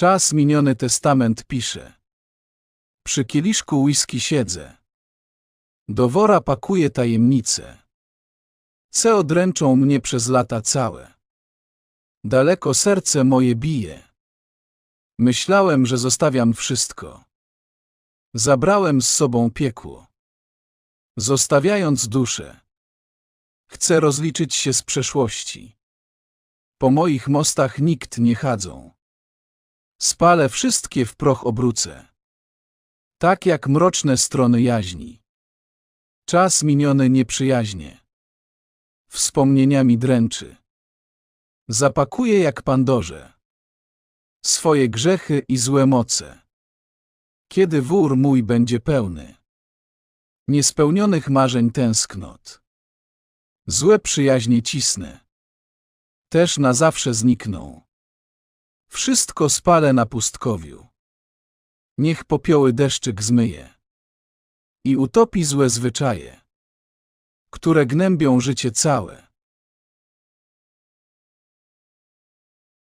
Czas miniony testament pisze. Przy kieliszku whisky siedzę. Do wora pakuję tajemnice. Ce odręczą mnie przez lata całe. Daleko serce moje bije. Myślałem, że zostawiam wszystko. Zabrałem z sobą piekło. Zostawiając duszę. Chcę rozliczyć się z przeszłości. Po moich mostach nikt nie chadzą. Spalę wszystkie w proch obrócę. Tak jak mroczne strony jaźni. Czas miniony nieprzyjaźnie. Wspomnieniami dręczy. Zapakuję jak Pandorze. Swoje grzechy i złe moce. Kiedy wór mój będzie pełny. Niespełnionych marzeń tęsknot. Złe przyjaźnie cisnę. Też na zawsze znikną. Wszystko spalę na pustkowiu. Niech popioły deszczyk zmyje. I utopi złe zwyczaje, które gnębią życie całe.